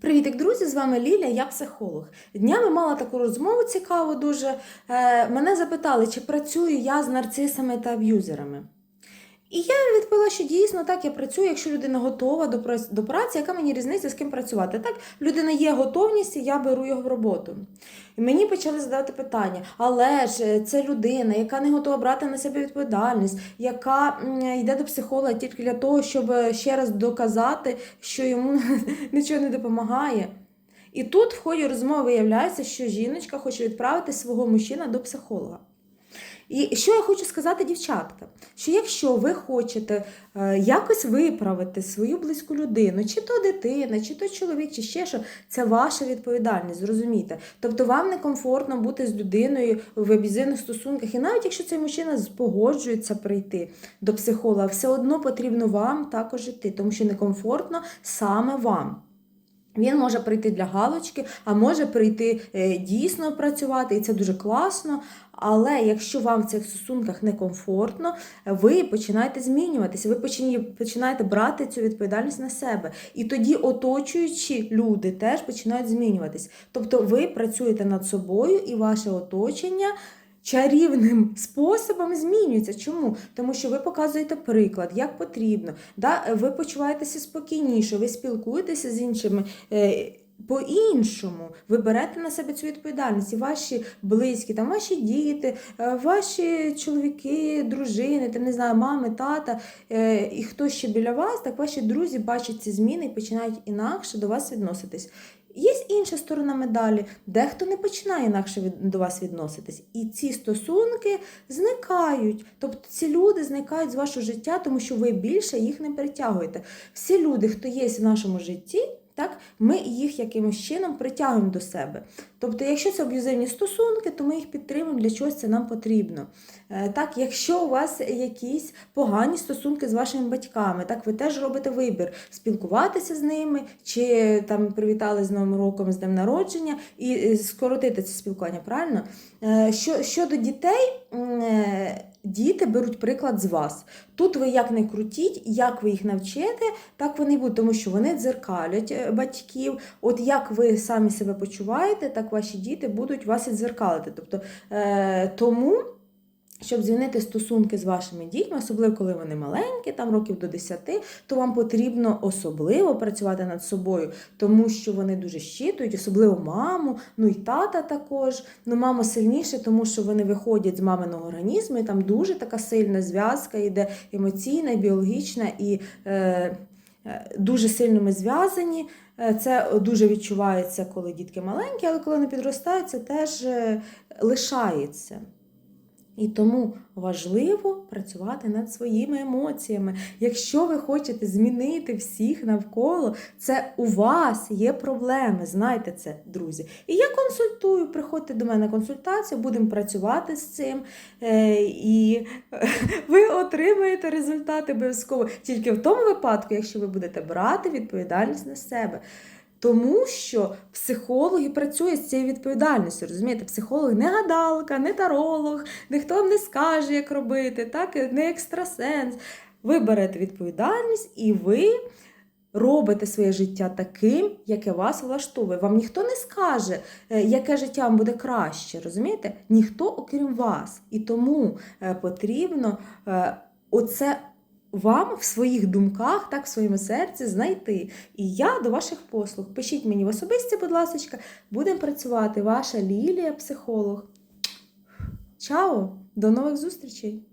Привітик, друзі! З вами Ліля, я психолог. Днями мала таку розмову цікаву дуже. Е, мене запитали, чи працюю я з нарцисами та аб'юзерами. І я відповіла, що дійсно так я працюю, якщо людина готова до, праc- до праці, яка мені різниця з ким працювати. Так, в людини є готовність, і я беру його в роботу. І мені почали задавати питання: але ж е, це людина, яка не готова брати на себе відповідальність, яка йде до психолога тільки для того, щоб е, ще раз доказати, що йому нічого не допомагає. І тут в ході розмови виявляється, що жіночка хоче відправити свого мужчина до психолога. І що я хочу сказати, дівчатка, що якщо ви хочете е, якось виправити свою близьку людину, чи то дитина, чи то чоловік, чи ще що, це ваша відповідальність, зрозумійте. Тобто вам некомфортно бути з людиною в аб'юзивних стосунках, і навіть якщо цей мужчина погоджується прийти до психолога, все одно потрібно вам також йти, тому що некомфортно саме вам. Він може прийти для галочки, а може прийти е, дійсно працювати, і це дуже класно. Але якщо вам в цих стосунках некомфортно, ви починаєте змінюватися, ви починаєте брати цю відповідальність на себе. І тоді оточуючі люди теж починають змінюватись. Тобто ви працюєте над собою і ваше оточення. Чарівним способом змінюється. Чому? Тому що ви показуєте приклад, як потрібно. Да? Ви почуваєтеся спокійніше, ви спілкуєтеся з іншими. Е, по-іншому ви берете на себе цю відповідальність, і ваші близькі, там ваші діти, е, ваші чоловіки, дружини, там не знаю, мами, тата е, і хто ще біля вас, так ваші друзі бачать ці зміни і починають інакше до вас відноситись. Є інша сторона медалі, дехто не починає інакше від, до вас відноситись. І ці стосунки зникають. Тобто ці люди зникають з вашого життя, тому що ви більше їх не притягуєте. Всі люди, хто є в нашому житті, так, ми їх якимось чином притягуємо до себе. Тобто, якщо це аб'юзивні стосунки, то ми їх підтримуємо, для чогось це нам потрібно. Е, Так, якщо у вас якісь погані стосунки з вашими батьками, так ви теж робите вибір спілкуватися з ними, чи там привітали з Новим роком, з днем народження, і е, скоротити це спілкування, правильно? Е, Що, щодо дітей, діти беруть приклад з вас. Тут ви як не крутіть, як ви їх навчите, так вони будуть, тому що вони дзеркалять батьків. От як ви самі себе почуваєте, так ваші діти будуть вас і дзеркалити. Тобто, е, тому. Щоб змінити стосунки з вашими дітьми, особливо коли вони маленькі, там років до 10, то вам потрібно особливо працювати над собою, тому що вони дуже щитують, особливо маму, ну і тата також. Ну, мама сильніше, тому що вони виходять з маминого організму, і там дуже така сильна зв'язка йде емоційна, біологічна і е, дуже сильно ми зв'язані. Е, Це дуже відчувається, коли дітки маленькі, але коли вони підростають, це теж е, лишається. І тому важливо працювати над своїми емоціями. Якщо ви хочете змінити всіх навколо, це у вас є проблеми. Знайте це, друзі. І я консультую, приходьте до мене на консультацію, будемо працювати з цим. Е, І ви отримаєте результати обов'язково тільки в тому випадку, якщо ви будете брати відповідальність на себе. Тому що психологи працюють з цією відповідальністю. Розумієте, психолог не гадалка, не таролог, ніхто вам не скаже, як робити, так, не екстрасенс. Ви берете відповідальність і ви робите своє життя таким, яке вас влаштовує. Вам ніхто не скаже, е, яке життя вам буде краще. Розумієте? Ніхто, окрім вас. І тому е, потрібно е, оце вам в своїх думках, так в своєму серці знайти. І я до ваших послуг. Пишіть мені в особисті, будь ласка, будемо працювати. Ваша Лілія, психолог. Чао! До нових зустрічей!